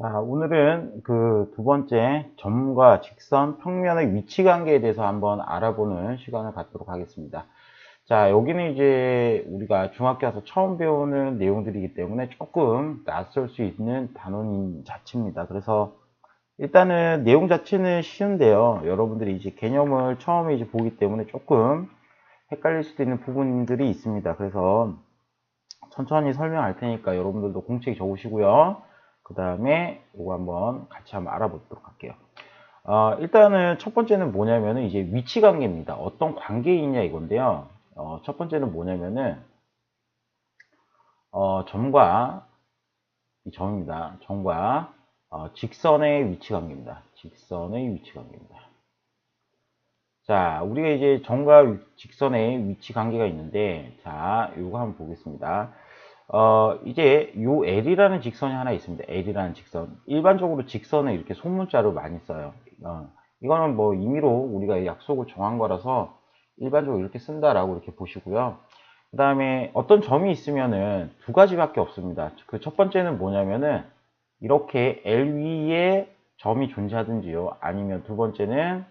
자, 오늘은 그 두 번째 점과 직선, 평면의 위치 관계에 대해서 한번 알아보는 시간을 갖도록 하겠습니다. 자, 여기는 이제 우리가 중학교 와서 처음 배우는 내용들이기 때문에 조금 낯설 수 있는 단원인 자체입니다. 그래서 일단은 내용 자체는 쉬운데요. 여러분들이 이제 개념을 처음에 이제 보기 때문에 조금 헷갈릴 수도 있는 부분들이 있습니다. 그래서 천천히 설명할 테니까 여러분들도 공책 적으시고요. 그 다음에 이거 한번 같이 한번 알아보도록 할게요. 어, 일단은 첫 번째는 뭐냐면은 이제 위치 관계입니다. 어떤 관계에 있냐 이건데요. 어, 첫 번째는 뭐냐면은 어, 점과 이 점입니다. 점과 어, 직선의 위치 관계입니다. 직선의 위치 관계입니다. 자, 우리가 이제 점과 직선의 위치 관계가 있는데, 자, 이거 한번 보겠습니다. 어, 이제 요 L이라는 직선이 하나 있습니다. L이라는 직선. 일반적으로 직선을 이렇게 소문자로 많이 써요. 어, 이거는 뭐 임의로 우리가 약속을 정한 거라서 일반적으로 이렇게 쓴다라고 이렇게 보시고요. 그 다음에 어떤 점이 있으면은 두 가지밖에 없습니다. 그 첫 번째는 뭐냐면은 이렇게 L 위에 점이 존재하든지요. 아니면 두 번째는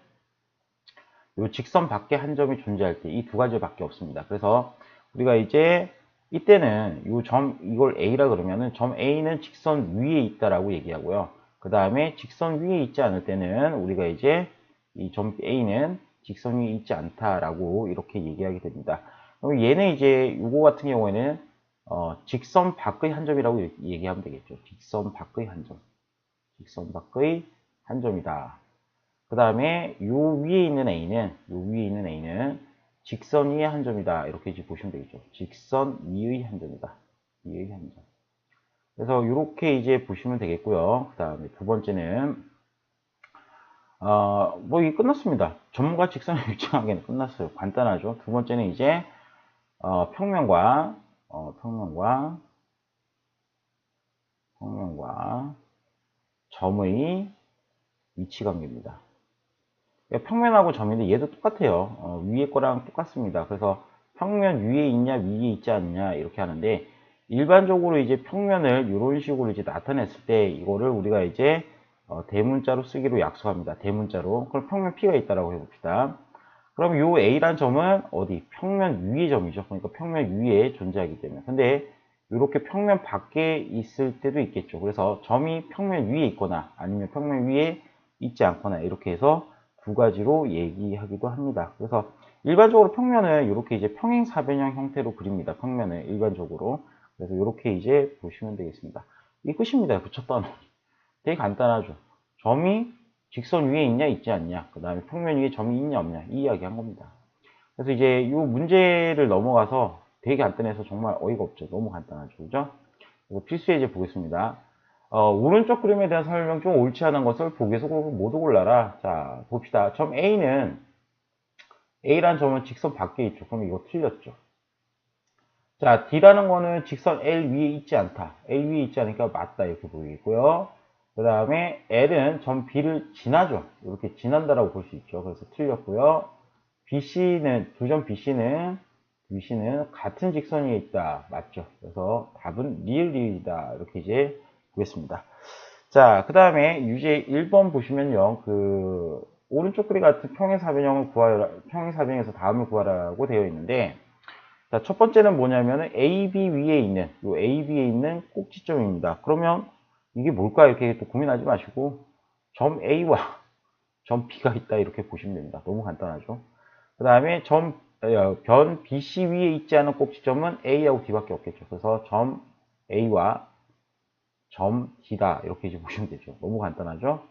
요 직선 밖에 한 점이 존재할 때 이 두 가지밖에 없습니다. 그래서 우리가 이제 이때는 이 점 이걸 A라 그러면은 점 A는 직선 위에 있다라고 얘기하고요. 그 다음에 직선 위에 있지 않을 때는 우리가 이제 이 점 A는 직선 위에 있지 않다라고 이렇게 얘기하게 됩니다. 그럼 얘는 이제 이거 같은 경우에는 어, 직선 밖의 한 점이라고 얘기하면 되겠죠. 직선 밖의 한 점. 직선 밖의 한 점이다. 그 다음에 요 위에 있는 A는 요 위에 있는 A는 직선 위의 한 점이다. 이렇게 이제 보시면 되겠죠. 직선 위의 한 점이다. 위의 한 점. 그래서 이렇게 이제 보시면 되겠고요. 그 다음에 두 번째는 어, 뭐 이게 끝났습니다. 직선의 위치 관계는 끝났어요. 간단하죠. 두 번째는 이제 어, 평면과 어, 평면과 평면과 점의 위치 관계입니다. 평면하고 점인데 얘도 똑같아요. 어, 위에 거랑 똑같습니다. 그래서 평면 위에 있냐 위에 있지 않냐 이렇게 하는데 일반적으로 이제 평면을 이런 식으로 이제 나타냈을 때 이거를 우리가 이제 어, 대문자로 쓰기로 약속합니다. 대문자로. 그럼 평면 P가 있다라고 해봅시다. 그럼 요 A란 점은 어디? 평면 위의 점이죠. 그러니까 평면 위에 존재하기 때문에. 근데 이렇게 평면 밖에 있을 때도 있겠죠. 그래서 점이 평면 위에 있거나 아니면 평면 위에 있지 않거나 이렇게 해서 두 가지로 얘기하기도 합니다. 그래서 일반적으로 평면을 이렇게 이제 평행 사변형 형태로 그립니다. 평면을 일반적으로. 그래서 이렇게 이제 보시면 되겠습니다. 이 끝입니다. 붙였다 놓 되게 간단하죠. 점이 직선 위에 있냐 있지 않냐 그 다음에 평면 위에 점이 있냐 없냐 이 이야기 한 겁니다. 그래서 이제 이 문제를 넘어가서 되게 간단해서 정말 어이가 없죠. 너무 간단하죠. 그죠? 그래서 필수 예제 보겠습니다. 어, 오른쪽 그림에 대한 설명 중 옳지 않은 것을 보기 속으로 모두 골라라. 자, 봅시다. 점 A는 A라는 점은 직선 밖에 있죠. 그럼 이거 틀렸죠. 자, D라는 거는 직선 L 위에 있지 않다. L 위에 있지 않으니까 맞다. 이렇게 보이고요. 그 다음에 L은 점 B를 지나죠. 이렇게 지난다라고 볼 수 있죠. 그래서 틀렸고요. BC는, 두 점 BC는, BC는 같은 직선 위에 있다. 맞죠. 그래서 답은 리을 리을이다. 이렇게 이제 보겠습니다. 자, 그 다음에 유제 1번 보시면요. 그, 오른쪽 그리 같은 평행사변형을 구하라, 평행사변에서 다음을 구하라고 되어 있는데, 자, 첫 번째는 뭐냐면은 AB 위에 있는, 요 AB에 있는 꼭지점입니다. 그러면 이게 뭘까? 이렇게 또 고민하지 마시고, 점 A와 점 B가 있다. 이렇게 보시면 됩니다. 너무 간단하죠. 그 다음에 점, 어, 변 BC 위에 있지 않은 꼭지점은 A하고 D밖에 없겠죠. 그래서 점 A와 점 D다 이렇게 이제 보시면 되죠. 너무 간단하죠.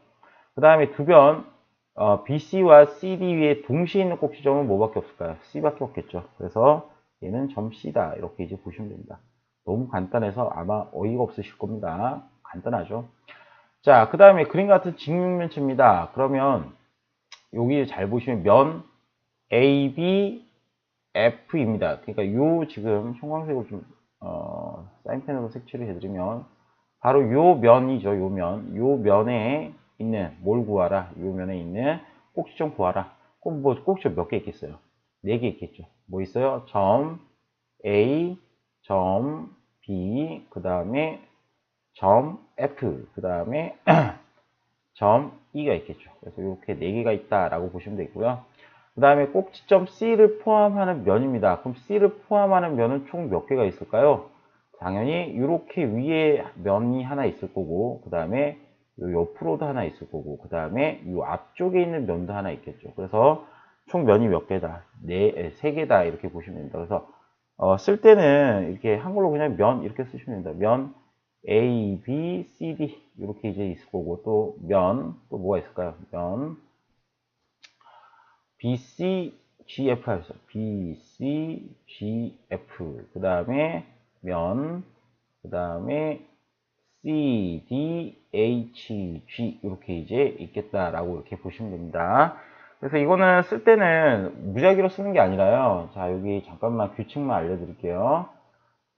그 다음에 두변 어, BC와 CD 위에 동시에 있는 꼭지점은 뭐밖에 없을까요? C밖에 없겠죠. 그래서 얘는 점 C다 이렇게 이제 보시면 됩니다. 너무 간단해서 아마 어이가 없으실 겁니다. 간단하죠. 자, 그 다음에 그림 같은 직육면체입니다. 그러면 여기 잘 보시면 면 AB, F입니다. 그러니까 요 지금 형광색으로 좀 어, 사인펜으로 색칠을 해드리면 바로 요 면이죠. 요 면. 요 면에 있는 뭘 구하라. 요 면에 있는 꼭지점 구하라. 꼭 뭐 꼭지점 몇개 있겠어요? 네 개 있겠죠. 뭐 있어요? 점 A, 점 B, 그 다음에 점 F 그 다음에 점 E가 있겠죠. 그래서 이렇게 네 개가 있다라고 보시면 되고요. 그 다음에 꼭지점 C를 포함하는 면입니다. 그럼 C를 포함하는 면은 총 몇 개가 있을까요? 당연히 이렇게 위에 면이 하나 있을 거고 그 다음에 요 옆으로도 하나 있을 거고 그 다음에 이 앞쪽에 있는 면도 하나 있겠죠. 그래서 총 면이 몇 개다? 네, 세 개다 이렇게 보시면 됩니다. 그래서 어, 쓸 때는 이렇게 한글로 그냥 면 이렇게 쓰시면 됩니다. 면 A, B, C, D 이렇게 이제 있을 거고 또 면 또 뭐가 있을까요? 면 B, C, G, F 하였어. B, C, G, F 그 다음에 면, 그 다음에 C, D, H, G 이렇게 이제 있겠다라고 이렇게 보시면 됩니다. 그래서 이거는 쓸 때는 무작위로 쓰는 게 아니라요. 자, 여기 잠깐만 규칙만 알려드릴게요.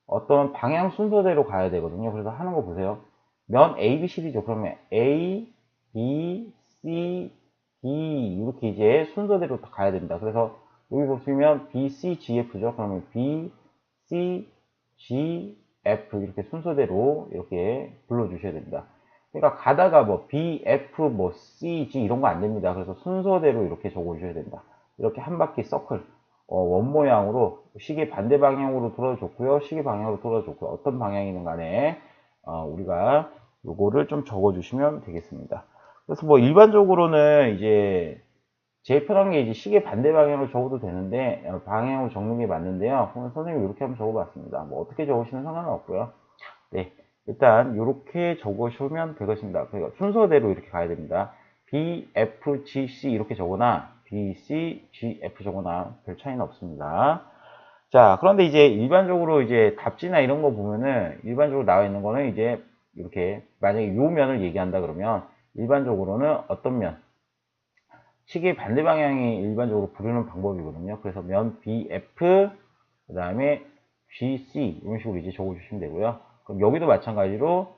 어떤 방향 순서대로 가야 되거든요. 그래서 하는 거 보세요. 면 A, B, C, D죠. 그러면 A, B, C, D 이렇게 이제 순서대로 가야 됩니다. 그래서 여기 보시면 B, C, G, F죠. 그러면 B, C, G, F 이렇게 순서대로 이렇게 불러주셔야 됩니다. 그러니까 가다가 뭐 B, F, 뭐 C, G 이런 거 안 됩니다. 그래서 순서대로 이렇게 적어주셔야 된다. 이렇게 한 바퀴 서클 어, 원 모양으로 시계 반대 방향으로 돌아줬고요. 시계 방향으로 돌아줬고요. 어떤 방향이든 간에 어, 우리가 요거를 좀 적어주시면 되겠습니다. 그래서 뭐 일반적으로는 이제 제일 편한 게 이제 시계 반대 방향으로 적어도 되는데 어, 방향으로 적는 게 맞는데요. 그러면 선생님이 이렇게 한번 적어봤습니다. 뭐 어떻게 적으시는 상관은 없고요. 네, 일단 이렇게 적으시면 되겠습니다. 그러니까 순서대로 이렇게 가야 됩니다. B, F, G, C 이렇게 적거나 B, C, G, F 적거나 별 차이는 없습니다. 자, 그런데 이제 일반적으로 이제 답지나 이런 거 보면은 일반적으로 나와 있는 거는 이제 이렇게 만약에 요 면을 얘기한다 그러면 일반적으로는 어떤 면? 시계 반대 방향이 일반적으로 부르는 방법이거든요. 그래서 면 BF, 그 다음에 GC 이런 식으로 이제 적어주시면 되고요. 그럼 여기도 마찬가지로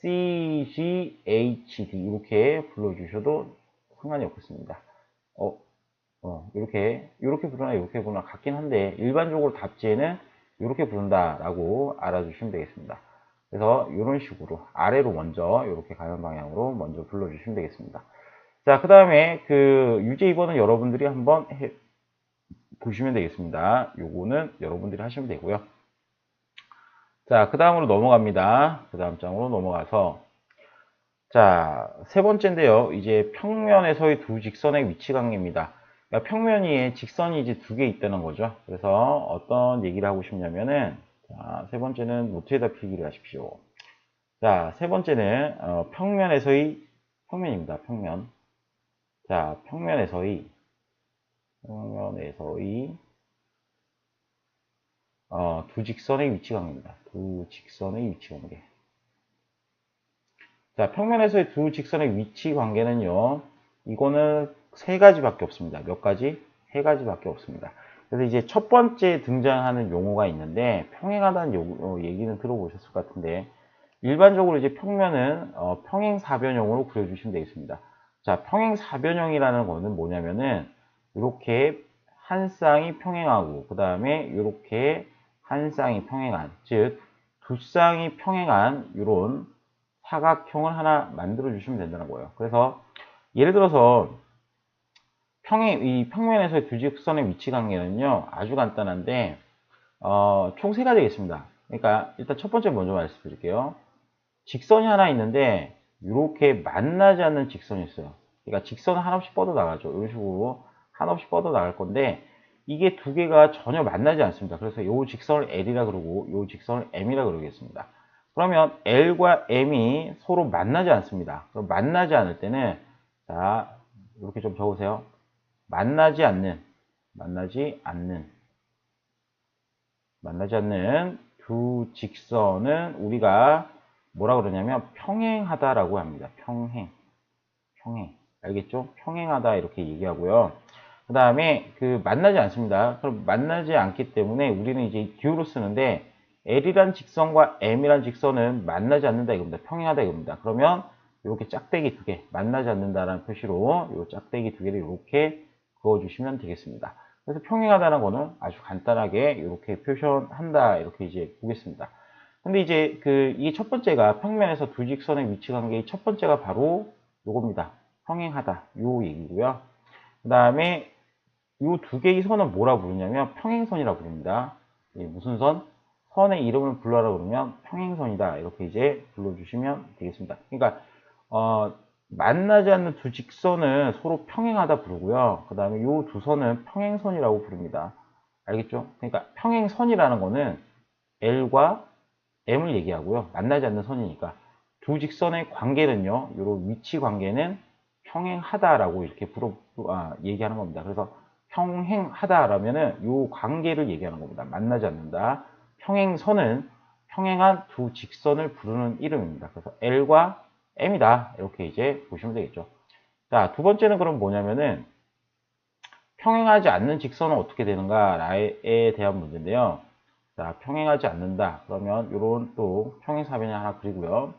CGHD 이렇게 불러주셔도 상관이 없겠습니다. 어, 어, 이렇게 이렇게 부르나 이렇게 부르나 같긴 한데 일반적으로 답지에는 이렇게 부른다라고 알아주시면 되겠습니다. 그래서 이런 식으로 아래로 먼저 이렇게 가는 방향으로 먼저 불러주시면 되겠습니다. 자, 그 다음에 그 유제 2번은 여러분들이 한번 해 보시면 되겠습니다. 요거는 여러분들이 하시면 되고요. 자, 그 다음으로 넘어갑니다. 그 다음 장으로 넘어가서 자, 세 번째인데요. 이제 평면에서의 두 직선의 위치 관계입니다. 그러니까 평면 위에 직선이 이제 두 개 있다는 거죠. 그래서 어떤 얘기를 하고 싶냐면은 자, 세 번째는 노트에다 필기를 하십시오. 자, 세 번째는 어, 평면에서의 평면입니다. 평면. 자, 평면에서의 평면에서의 어, 두 직선의 위치 관계입니다. 두 직선의 위치 관계. 자, 평면에서의 두 직선의 위치 관계는요. 이거는 세 가지밖에 없습니다. 몇 가지? 세 가지밖에 없습니다. 그래서 이제 첫 번째 등장하는 용어가 있는데 평행하다는 요, 얘기는 들어보셨을 것 같은데 일반적으로 이제 평면은 어, 평행사변형으로 그려주시면 되겠습니다. 자, 평행 사변형이라는 거는 뭐냐면은 이렇게 한 쌍이 평행하고 그 다음에 이렇게 한 쌍이 평행한 즉 두 쌍이 평행한 이런 사각형을 하나 만들어 주시면 된다는 거예요. 그래서 예를 들어서 평행 이 평면에서의 두 직선의 위치 관계는요 아주 간단한데 어, 총 세 가지가 있습니다. 그러니까 일단 첫 번째 먼저 말씀드릴게요. 직선이 하나 있는데 이렇게 만나지 않는 직선이 있어요. 그러니까 직선을 한없이 뻗어 나가죠. 이런 식으로 한없이 뻗어 나갈 건데 이게 두 개가 전혀 만나지 않습니다. 그래서 이 직선을 L이라 그러고 이 직선을 M이라 그러겠습니다. 그러면 L과 M이 서로 만나지 않습니다. 그럼 만나지 않을 때는 자 이렇게 좀 적으세요. 만나지 않는 만나지 않는 만나지 않는 두 직선은 우리가 뭐라 그러냐면 평행하다라고 합니다. 평행 평행 알겠죠? 평행하다 이렇게 얘기하고요. 그 다음에 그 만나지 않습니다. 그럼 만나지 않기 때문에 우리는 이제 기호로 쓰는데 L이란 직선과 M이란 직선은 만나지 않는다 이겁니다. 평행하다 이겁니다. 그러면 이렇게 짝대기 두 개, 만나지 않는다라는 표시로 이 짝대기 두 개를 이렇게 그어주시면 되겠습니다. 그래서 평행하다는 거는 아주 간단하게 이렇게 표현한다 이렇게 이제 보겠습니다. 근데 이제 그 이게 첫 번째가 평면에서 두 직선의 위치 관계의 첫 번째가 바로 요겁니다. 평행하다. 요 얘기고요. 그 다음에 요 두 개의 선은 뭐라 부르냐면 평행선이라 부릅니다. 예, 무슨 선? 선의 이름을 불러라 그러면 평행선이다. 이렇게 이제 불러주시면 되겠습니다. 그러니까 어, 만나지 않는 두 직선은 서로 평행하다 부르고요. 그 다음에 요 두 선은 평행선이라고 부릅니다. 알겠죠? 그러니까 평행선이라는 거는 L과 M을 얘기하고요. 만나지 않는 선이니까. 두 직선의 관계는요. 요 위치 관계는 평행하다라고 이렇게 부르, 아, 얘기하는 겁니다. 그래서 평행하다라면은 요 관계를 얘기하는 겁니다. 만나지 않는다. 평행선은 평행한 두 직선을 부르는 이름입니다. 그래서 L과 M이다. 이렇게 이제 보시면 되겠죠. 자, 두 번째는 그럼 뭐냐면은 평행하지 않는 직선은 어떻게 되는가에 대한 문제인데요. 자, 평행하지 않는다. 그러면 이런 또 평행사변이 하나 그리고요.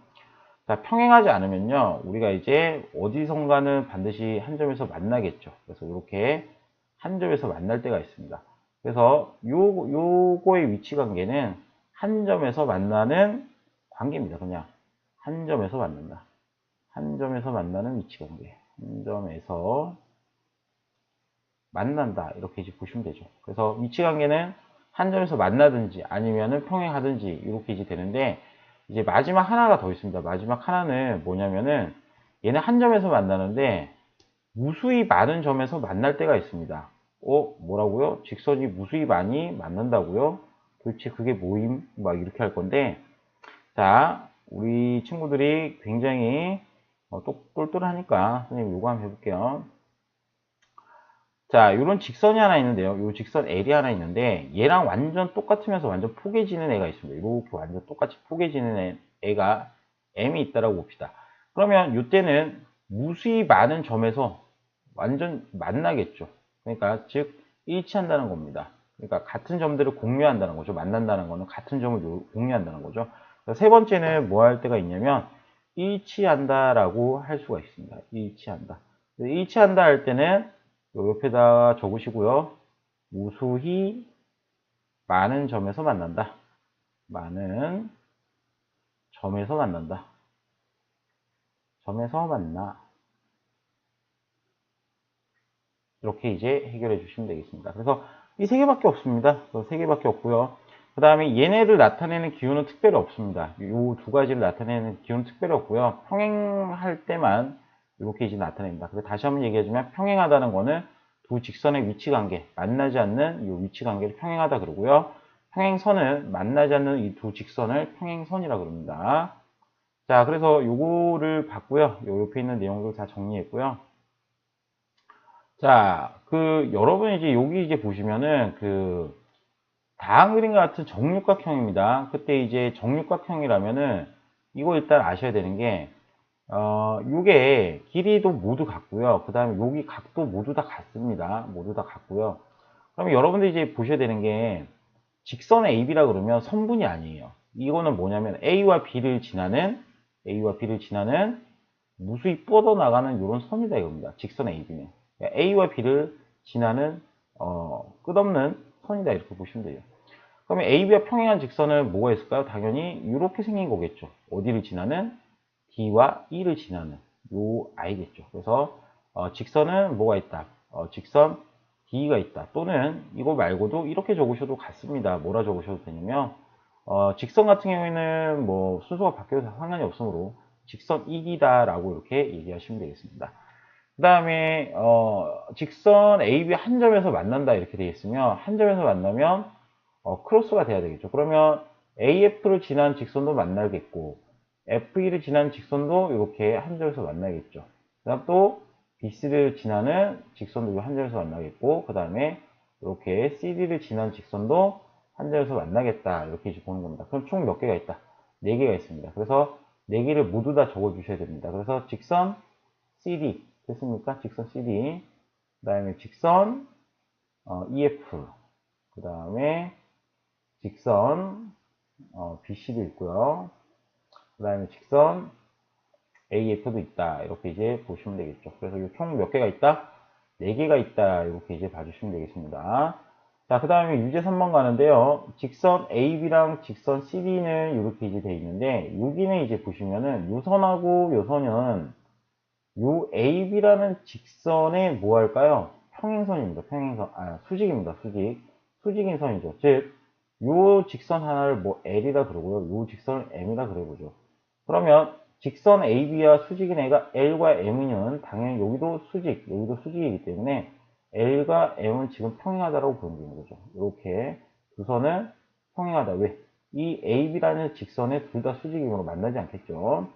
자, 평행하지 않으면요. 우리가 이제 어디선가는 반드시 한 점에서 만나겠죠. 그래서 이렇게 한 점에서 만날 때가 있습니다. 그래서 요, 요거의 위치 관계는 한 점에서 만나는 관계입니다. 그냥 한 점에서 만난다. 한 점에서 만나는 위치 관계. 한 점에서 만난다. 이렇게 이제 보시면 되죠. 그래서 위치 관계는 한 점에서 만나든지 아니면은 평행하든지 이렇게 이제 되는데 이제 마지막 하나가 더 있습니다. 마지막 하나는 뭐냐면은 얘는 한 점에서 만나는데 무수히 많은 점에서 만날 때가 있습니다. 어, 뭐라고요? 직선이 무수히 많이 만난다고요? 도대체 그게 뭐임? 막 이렇게 할 건데 자, 우리 친구들이 굉장히 어, 똘똘하니까 선생님 요거 한번 해볼게요. 자, 이런 직선이 하나 있는데요. 이 직선 L이 하나 있는데 얘랑 완전 똑같으면서 완전 포개지는 애가 있습니다. 이렇게 완전 똑같이 포개지는 애, 가 M이 있다라고 봅시다. 그러면 이때는 무수히 많은 점에서 완전 만나겠죠. 그러니까 즉 일치한다는 겁니다. 그러니까 같은 점들을 공유한다는 거죠. 만난다는 거는 같은 점을 공유한다는 거죠. 세 번째는 뭐 할 때가 있냐면 일치한다라고 할 수가 있습니다. 일치한다. 일치한다 할 때는 요 옆에다 적으시고요. 무수히 많은 점에서 만난다. 많은 점에서 만난다. 점에서 만나. 이렇게 이제 해결해 주시면 되겠습니다. 그래서 이 세 개밖에 없습니다. 세 개밖에 없고요. 그 다음에 얘네를 나타내는 기호는 특별히 없습니다. 이 두 가지를 나타내는 기호는 특별히 없고요. 평행할 때만 이렇게 이제 나타냅니다. 그래서 다시 한번 얘기해주면 평행하다는 거는 두 직선의 위치 관계, 만나지 않는 이 위치 관계를 평행하다 그러고요. 평행선은 만나지 않는 이 두 직선을 평행선이라 그럽니다. 자, 그래서 요거를 봤고요. 요 옆에 있는 내용들 다 정리했고요. 자, 그 여러분 이제 여기 이제 보시면은 그 다한 그림과 같은 정육각형입니다. 그때 이제 정육각형이라면은 이거 일단 아셔야 되는 게 어, 요게 길이도 모두 같고요. 그 다음에 여기 각도 모두 다 같습니다. 모두 다 같고요. 그러면 여러분들이 이제 보셔야 되는 게 직선 AB라 그러면 선분이 아니에요. 이거는 뭐냐면 A와 B를 지나는 A와 B를 지나는 무수히 뻗어나가는 이런 선이다 이겁니다. 직선 AB는 그러니까 A와 B를 지나는 어, 끝없는 선이다 이렇게 보시면 돼요. 그러면 AB와 평행한 직선은 뭐가 있을까요? 당연히 이렇게 생긴 거겠죠. 어디를 지나는 D와 E를 지나는 요 I겠죠. 그래서 어, 직선은 뭐가 있다? 어, 직선 D가 있다. 또는 이거 말고도 이렇게 적으셔도 같습니다. 뭐라 적으셔도 되냐면 어, 직선 같은 경우에는 뭐 순서가 바뀌어도 상관이 없으므로 직선 1이다 라고 이렇게 얘기하시면 되겠습니다. 그 다음에 어, 직선 AB 한 점에서 만난다 이렇게 되어 있으면 한 점에서 만나면 어, 크로스가 돼야 되겠죠. 그러면 AF를 지난 직선도 만나겠고 F1을 지난 직선도 이렇게 한 점에서 만나겠죠. 그 다음 또 BC를 지나는 직선도 한 점에서 만나겠고 그 다음에 이렇게 CD를 지난 직선도 한 점에서 만나겠다 이렇게 보는 겁니다. 그럼 총 몇 개가 있다? 4개가 있습니다. 그래서 4개를 모두 다 적어 주셔야 됩니다. 그래서 직선 CD 됐습니까? 직선 CD 그 다음에 직선 어, EF 그 다음에 직선 어, BC도 있고요. 그 다음에 직선 AF도 있다. 이렇게 이제 보시면 되겠죠. 그래서 총 몇 개가 있다? 4개가 있다. 이렇게 이제 봐주시면 되겠습니다. 자, 그 다음에 유제 3번 가는데요. 직선 AB랑 직선 CD는 이렇게 이제 돼 있는데, 여기는 이제 보시면은, 요 선하고 요 AB라는 직선에 뭐 할까요? 평행선입니다. 평행선, 아, 수직입니다. 수직. 수직인 선이죠. 즉, 요 직선 하나를 뭐 L이라 그러고요. 요 직선을 M이라 그래보죠. 그러면, 직선 AB와 수직인 애가 L과 M은 당연히 여기도 수직, 여기도 수직이기 때문에, L과 M은 지금 평행하다라고 보는 거죠. 이렇게 두 선은 평행하다. 왜? 이 AB라는 직선에 둘 다 수직이므로 만나지 않겠죠.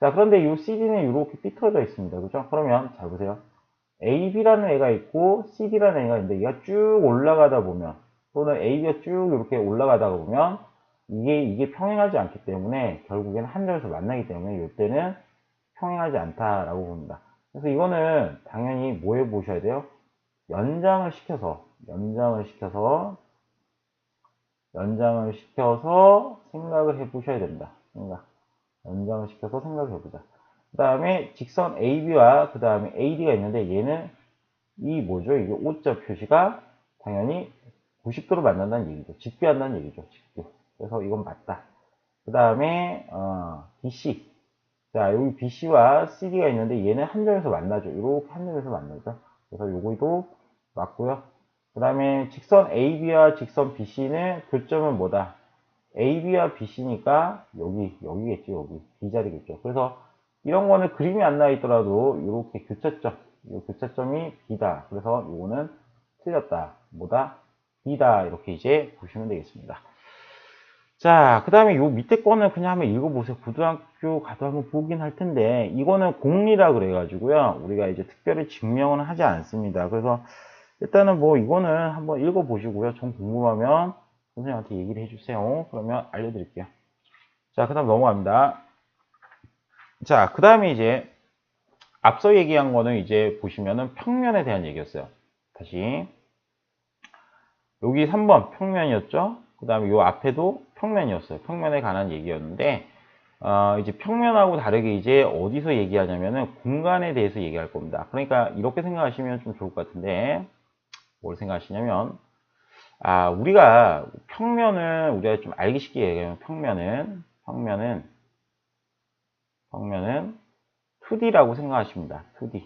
자, 그런데 이 CD는 이렇게 삐뚤어져 있습니다. 그죠? 그러면 잘 보세요. AB라는 애가 있고 CD라는 애가 있는데 얘가 쭉 올라가다 보면 또는 AB가 쭉 이렇게 올라가다가 보면 이게 이게 평행하지 않기 때문에 결국에는 한 점에서 만나기 때문에 이때는 평행하지 않다라고 봅니다. 그래서 이거는 당연히 뭐 해 보셔야 돼요? 연장을 시켜서 연장을 시켜서 연장을 시켜서 생각을 해 보셔야 된다. 생각. 연장을 시켜서 생각을 해보자. 그 다음에 직선 AB와 그 다음에 AD가 있는데 얘는 이 뭐죠? 이게 O자 표시가 당연히 90도로 만난다는 얘기죠. 직비한다는 얘기죠. 직비. 그래서 이건 맞다. 그 다음에 어, BC. 자 여기 BC와 CD가 있는데 얘는 한 점에서 만나죠. 이렇게 한 점에서 만나죠. 그래서 요거도 맞고요. 그 다음에 직선 AB와 직선 BC는 교점은 뭐다? AB와 BC니까 여기, 여기겠죠, 여기. B 자리겠죠. 그래서 이런 거는 그림이 안 나와 있더라도 이렇게 교차점, 이 교차점이 B다. 그래서 이거는 틀렸다. 뭐다? B다. 이렇게 이제 보시면 되겠습니다. 자, 그 다음에 요 밑에 거는 그냥 한번 읽어보세요. 고등학교 가도 한번 보긴 할 텐데, 이거는 공리라 그래가지고요. 우리가 이제 특별히 증명은 하지 않습니다. 그래서 일단은 뭐 이거는 한번 읽어보시고요. 좀 궁금하면 선생님한테 얘기를 해주세요. 그러면 알려드릴게요. 자, 그 다음 넘어갑니다. 자, 그 다음에 이제 앞서 얘기한 거는 이제 보시면은 평면에 대한 얘기였어요. 다시. 여기 3번 평면이었죠? 그 다음에 요 앞에도 평면이었어요. 평면에 관한 얘기였는데, 어, 이제 평면하고 다르게 이제 어디서 얘기하냐면은 공간에 대해서 얘기할 겁니다. 그러니까 이렇게 생각하시면 좀 좋을 것 같은데, 뭘 생각하시냐면, 아, 우리가 평면은, 우리가 좀 알기 쉽게 얘기하면 평면은, 평면은, 평면은 2D라고 생각하십니다. 2D.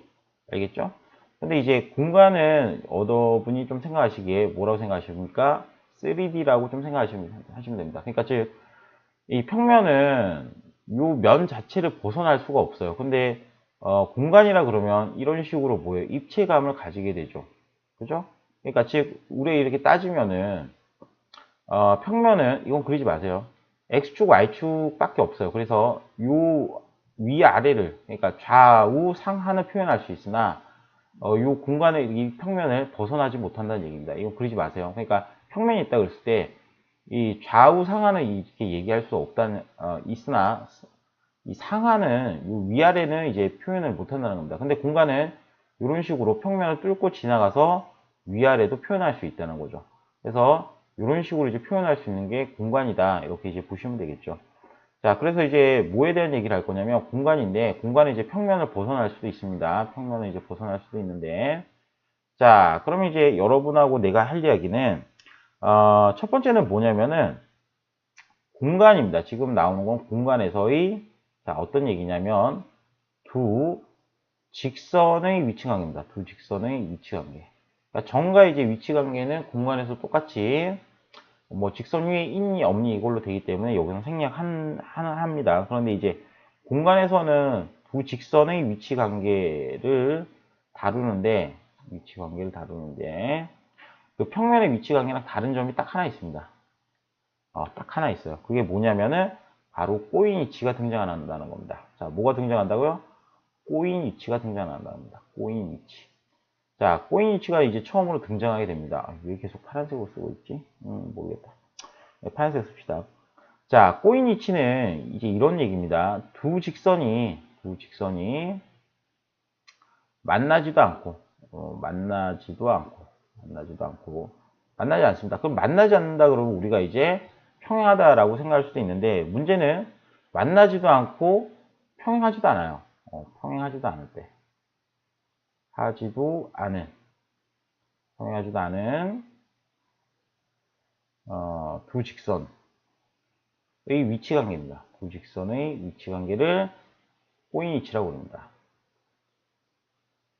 알겠죠? 근데 이제 공간은 어더분이 좀 생각하시기에 뭐라고 생각하십니까? 3D라고 좀 생각하시면 하시면 됩니다. 그러니까 즉, 이 평면은 요면 자체를 벗어날 수가 없어요. 근데 어, 공간이라 그러면 이런 식으로 뭐예요? 입체감을 가지게 되죠. 그죠? 그러니까 즉 우리 이렇게 따지면은 어, 평면은 이건 그리지 마세요. x축, y축밖에 없어요. 그래서 요 위아래를 그러니까 좌우 상하는 표현할 수 있으나 어, 요 공간의 이 평면을 벗어나지 못한다는 얘기입니다. 이거 그리지 마세요. 그러니까 평면이 있다 그랬을 때 이 좌우 상하는 이렇게 얘기할 수 없다는 어, 있으나 이 상하는 요 위아래는 이제 표현을 못 한다는 겁니다. 근데 공간은 이런 식으로 평면을 뚫고 지나가서 위아래도 표현할 수 있다는 거죠. 그래서 이런 식으로 이제 표현할 수 있는 게 공간이다. 이렇게 이제 보시면 되겠죠. 자, 그래서 이제 뭐에 대한 얘기를 할 거냐면 공간인데 공간은 이제 평면을 벗어날 수도 있습니다. 평면을 이제 벗어날 수도 있는데 자, 그러면 이제 여러분하고 내가 할 이야기는 어, 첫 번째는 뭐냐면은 공간입니다. 지금 나오는 건 공간에서의 자, 어떤 얘기냐면 두 직선의 위치 관계입니다. 두 직선의 위치 관계. 그러니까 정과 이제 위치 관계는 공간에서 똑같이 뭐 직선 위에 있니 없니 이걸로 되기 때문에 여기서 생략한 합니다. 그런데 이제 공간에서는 두 직선의 위치 관계를 다루는데 위치 관계를 다루는데 그 평면의 위치 관계랑 다른 점이 딱 하나 있습니다. 어, 딱 하나 있어요. 그게 뭐냐면은 바로 꼬인 위치가 등장한다는 겁니다. 자, 뭐가 등장한다고요? 꼬인 위치가 등장한다는 겁니다. 꼬인 위치. 자, 꼬인 위치가 이제 처음으로 등장하게 됩니다. 아, 왜 계속 파란색으로 쓰고 있지? 음, 모르겠다. 네, 파란색 씁시다. 자, 꼬인 위치는 이제 이런 얘기입니다. 두 직선이, 두 직선이 만나지도 않고, 어, 만나지도 않고, 만나지도 않고, 만나지 않습니다. 그럼 만나지 않는다 그러면 우리가 이제 평행하다라고 생각할 수도 있는데, 문제는 만나지도 않고 평행하지도 않아요. 어, 평행하지도 않을 때. 하지도 않은, 평행하지도 않은, 어, 두 직선의 위치 관계입니다. 두 직선의 위치 관계를 꼬인 위치라고 부릅니다.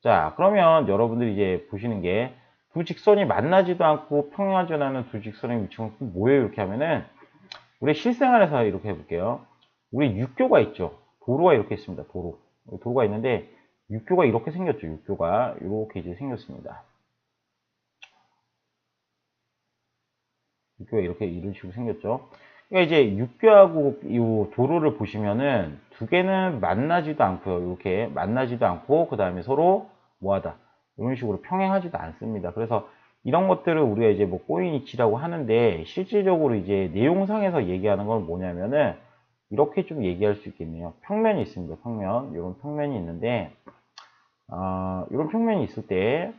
자, 그러면 여러분들이 이제 보시는 게 두 직선이 만나지도 않고 평행하지 않은 두 직선의 위치는 뭐예요? 이렇게 하면은 우리 실생활에서 이렇게 해볼게요. 우리 육교가 있죠. 도로가 이렇게 있습니다. 도로. 도로가 있는데 육교가 이렇게 생겼죠. 육교가 이렇게 이제 생겼습니다. 육교가 이렇게 이런 식으로 생겼죠. 그러니까 이제 육교하고 이 도로를 보시면은 두 개는 만나지도 않고요. 이렇게 만나지도 않고 그 다음에 서로 뭐하다 이런 식으로 평행하지도 않습니다. 그래서 이런 것들을 우리가 이제 뭐 꼬인 이치라고 하는데 실질적으로 이제 내용상에서 얘기하는 건 뭐냐면은 이렇게 좀 얘기할 수 있겠네요. 평면이 있습니다. 평면 이런 평면이 있는데 어, 이런 평면이 있을 때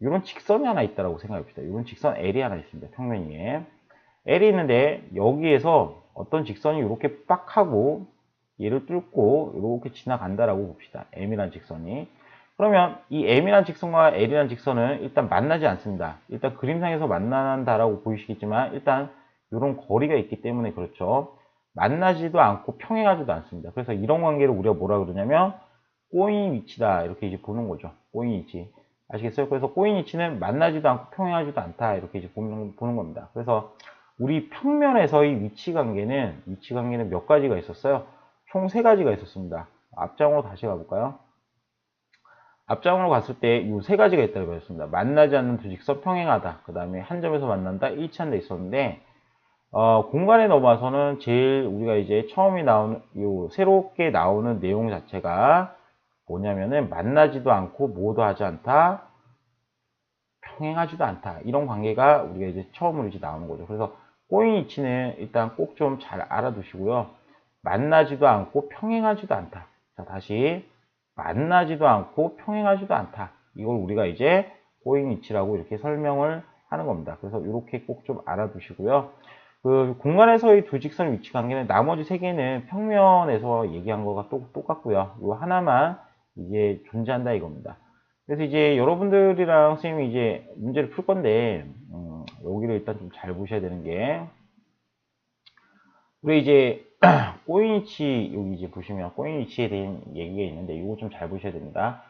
이런 직선이 하나 있다라고 생각합시다. 이런 직선 L이 하나 있습니다. 평면 위에 L이 있는데 여기에서 어떤 직선이 이렇게 빡 하고 얘를 뚫고 이렇게 지나간다라고 봅시다. M이라는 직선이 그러면 이 M이란 직선과 L이란 직선은 일단 만나지 않습니다. 일단 그림상에서 만난다라고 보이시겠지만 일단 이런 거리가 있기 때문에 그렇죠. 만나지도 않고 평행하지도 않습니다. 그래서 이런 관계를 우리가 뭐라 그러냐면 꼬인 위치다 이렇게 이제 보는 거죠. 꼬인 위치 아시겠어요? 그래서 꼬인 위치는 만나지도 않고 평행하지도 않다 이렇게 이제 보는, 보는 겁니다. 그래서 우리 평면에서의 위치 관계는 위치 관계는 몇 가지가 있었어요? 총 세 가지가 있었습니다. 앞장으로 다시 가볼까요? 앞장으로 갔을 때 이 세 가지가 있다고 배웠습니다. 만나지 않는 두 직선 평행하다. 그 다음에 한 점에서 만난다. 일치한다 있었는데 어, 공간에 넘어와서는 제일 우리가 이제 처음에 나오는 요 새롭게 나오는 내용 자체가 뭐냐면은 만나지도 않고 뭐도 하지 않다. 평행하지도 않다. 이런 관계가 우리가 이제 처음으로 이제 나오는 거죠. 그래서 꼬인 위치는 일단 꼭 좀 잘 알아두시고요. 만나지도 않고 평행하지도 않다. 자, 다시 만나지도 않고 평행하지도 않다. 이걸 우리가 이제 꼬인 위치라고 이렇게 설명을 하는 겁니다. 그래서 이렇게 꼭 좀 알아두시고요. 그 공간에서의 두 직선 위치 관계는 나머지 세 개는 평면에서 얘기한 거가 또 똑같고요. 이 하나만 이게 존재한다 이겁니다. 그래서 이제 여러분들이랑 선생님이 이제 문제를 풀 건데 음, 여기를 일단 좀 잘 보셔야 되는 게 우리 이제 꼬인 위치 여기 이제 보시면 꼬인 위치에 대한 얘기가 있는데 이거 좀 잘 보셔야 됩니다.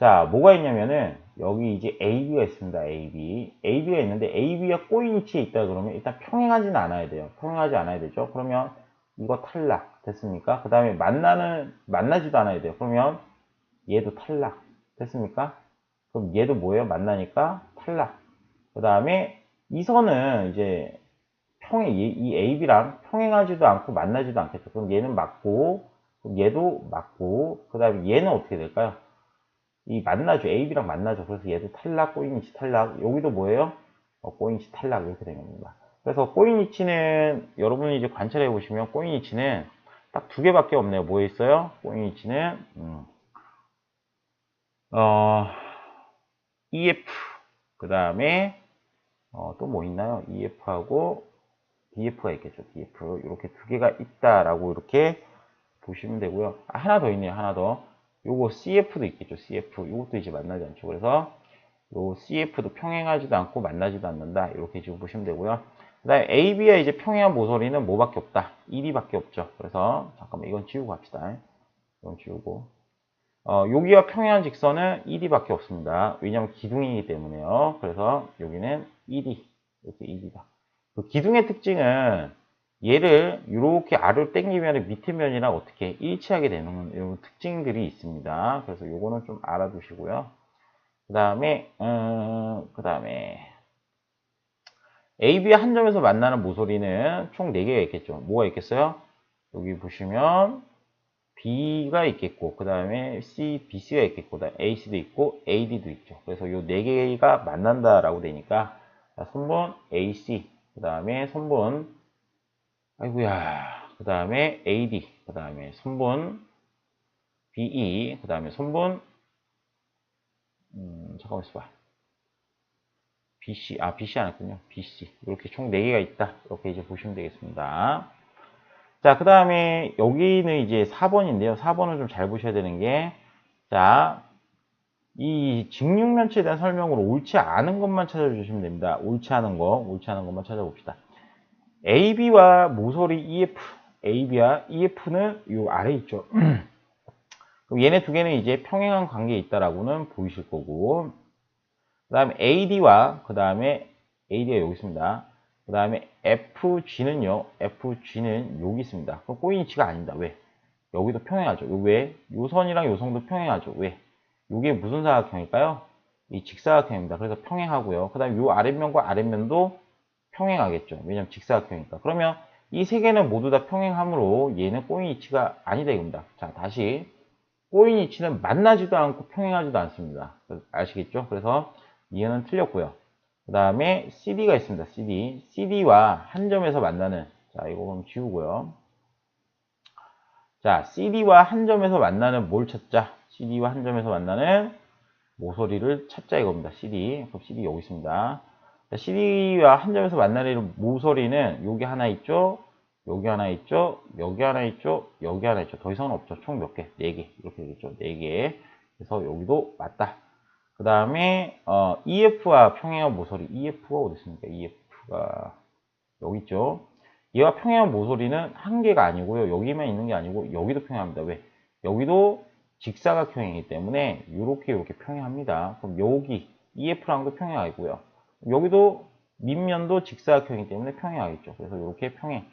자, 뭐가 있냐면은 여기 이제 AB가 있습니다. AB. AB가 있는데 AB가 꼬인 위치에 있다 그러면 일단 평행하지는 않아야 돼요. 평행하지 않아야 되죠. 그러면 이거 탈락 됐습니까? 그 다음에 만나는 만나지도 않아야 돼요. 그러면 얘도 탈락 됐습니까? 그럼 얘도 뭐예요? 만나니까 탈락. 그 다음에 이 선은 이제 평행, 이 AB랑 평행하지도 않고 만나지도 않겠죠. 그럼 얘는 맞고, 얘도 맞고, 그 다음에 얘는 어떻게 될까요? 이 만나죠. AB랑 만나죠. 그래서 얘도 탈락, 꼬인이치 탈락. 여기도 뭐예요? 어, 꼬인이치 탈락. 이렇게 되는 겁니다. 그래서 꼬인이치는, 여러분이 이제 관찰해 보시면 꼬인이치는 딱 두 개밖에 없네요. 뭐 있어요? 꼬인이치는, 음, 어, EF. 그 다음에, 어, 또 뭐 있나요? EF하고 DF가 있겠죠. DF. 이렇게 두 개가 있다라고 이렇게 보시면 되고요. 아, 하나 더 있네요. 하나 더. 요거 CF도 있겠죠. CF. 이것도 이제 만나지 않죠. 그래서 요 CF도 평행하지도 않고 만나지도 않는다. 이렇게 지금 보시면 되고요. 그 다음에 AB와 이제 평행한 모서리는 뭐밖에 없다. 1이밖에 없죠. 그래서 잠깐만 이건 지우고 갑시다. 이건 지우고. 어, 여기와 평행한 직선은 1이밖에 없습니다. 왜냐하면 기둥이기 때문에요. 그래서 여기는 1이 이렇게 1이다. 그 기둥의 특징은 얘를 이렇게 아래로 당기면 밑에 면이랑 어떻게 일치하게 되는 이런 특징들이 있습니다. 그래서 요거는 좀 알아두시고요. 그 다음에 음, 그 다음에 AB 한 점에서 만나는 모서리는 총 4개가 있겠죠. 뭐가 있겠어요? 여기 보시면 B가 있겠고 그 다음에 C, BC가 있겠고 AC도 있고 AD도 있죠. 그래서 이 4개가 만난다라고 되니까 손분 AC 그 다음에 손분 아이구야. 그 다음에 AD 그 다음에 손분 BE 그 다음에 손분 음, 잠깐만 있어봐. BC 아 BC 안 했군요. BC 이렇게 총 4개가 있다. 이렇게 이제 보시면 되겠습니다. 자 그 다음에 여기는 이제 4번인데요. 4번을 좀 잘 보셔야 되는 게자 이 직육면체에 대한 설명으로 옳지 않은 것만 찾아주시면 됩니다. 옳지 않은 거, 옳지 않은 것만 찾아봅시다. AB와 모서리 EF, AB와 EF는 요 아래 있죠. 그럼 얘네 두 개는 이제 평행한 관계에 있다라고는 보이실 거고, 그 다음에 AD와 그 다음에 AD가 여기 있습니다. 그 다음에 FG는요, FG는 여기 있습니다. 그럼 꼬인치가 아닙니다. 왜? 여기도 평행하죠. 요 왜? 요 선이랑 요 선도 평행하죠. 왜? 요게 무슨 사각형일까요? 이 직사각형입니다. 그래서 평행하고요. 그 다음에 요 아랫면과 아랫면도 평행하겠죠. 왜냐면 직사각형이니까. 그러면 이 세 개는 모두 다 평행하므로 얘는 꼬인 이치가 아니다 이겁니다. 자, 다시 꼬인 이치는 만나지도 않고 평행하지도 않습니다. 아시겠죠? 그래서 얘는 틀렸고요. 그 다음에 CD가 있습니다. CD. CD와 한 점에서 만나는 자, 이거 그럼 지우고요. 자, CD와 한 점에서 만나는 뭘 찾자? CD와 한 점에서 만나는 모서리를 찾자 이겁니다. CD. 그럼 CD 여기 있습니다. 자, CD와 한 점에서 만나는 모서리는 여기 하나 있죠? 여기 하나 있죠? 여기 하나 있죠? 여기 하나 있죠? 더 이상은 없죠. 총 몇 개? 네 개. 이렇게 되겠죠? 네 개. 그래서 여기도 맞다. 그 다음에 어, EF와 평행한 모서리. EF가 어디 있습니까? EF가 여기 있죠? 얘와 평행한 모서리는 한 개가 아니고요. 여기만 있는 게 아니고 여기도 평행합니다. 왜? 여기도 직사각형이기 때문에 이렇게 이렇게 평행합니다. 그럼 여기 거 평행하고요. 여기도 밑면도 직사각형이기 때문에 평행하겠죠. 그래서 이렇게 평행.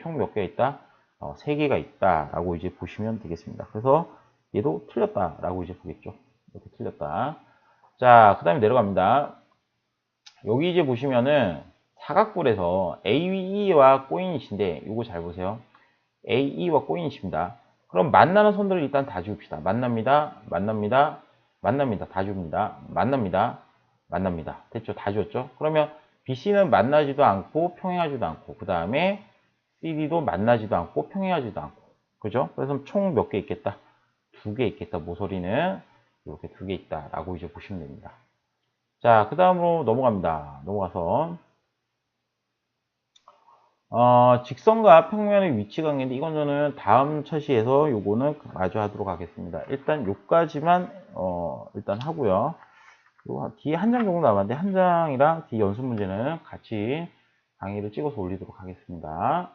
총 몇 개 있다? 어, 3개가 있다라고 이제 보시면 되겠습니다. 그래서 얘도 틀렸다라고 이제 보겠죠. 이렇게 틀렸다. 자, 그 다음에 내려갑니다. 여기 이제 보시면은 사각뿔에서 AE와 꼬인이신데 이거 잘 보세요. AE와 꼬인이십니다. 그럼 만나는 선들을 일단 다 지웁시다. 만납니다. 만납니다. 만납니다. 다 지웁니다. 만납니다. 만납니다. 됐죠? 다 지웠죠? 그러면 BC는 만나지도 않고 평행하지도 않고 그 다음에 CD도 만나지도 않고 평행하지도 않고 그죠? 그래서 총 몇 개 있겠다? 두 개 있겠다. 모서리는 이렇게 두 개 있다라고 이제 보시면 됩니다. 자, 그 다음으로 넘어갑니다. 넘어가서 어, 직선과 평면의 위치 관계인데 이건 저는 다음 처시에서 요거는 마저 하도록 하겠습니다. 일단 요까지만 어, 일단 하고요. 뒤에 한 장 정도 남았는데 한 장이랑 뒤 연습 문제는 같이 강의를 찍어서 올리도록 하겠습니다.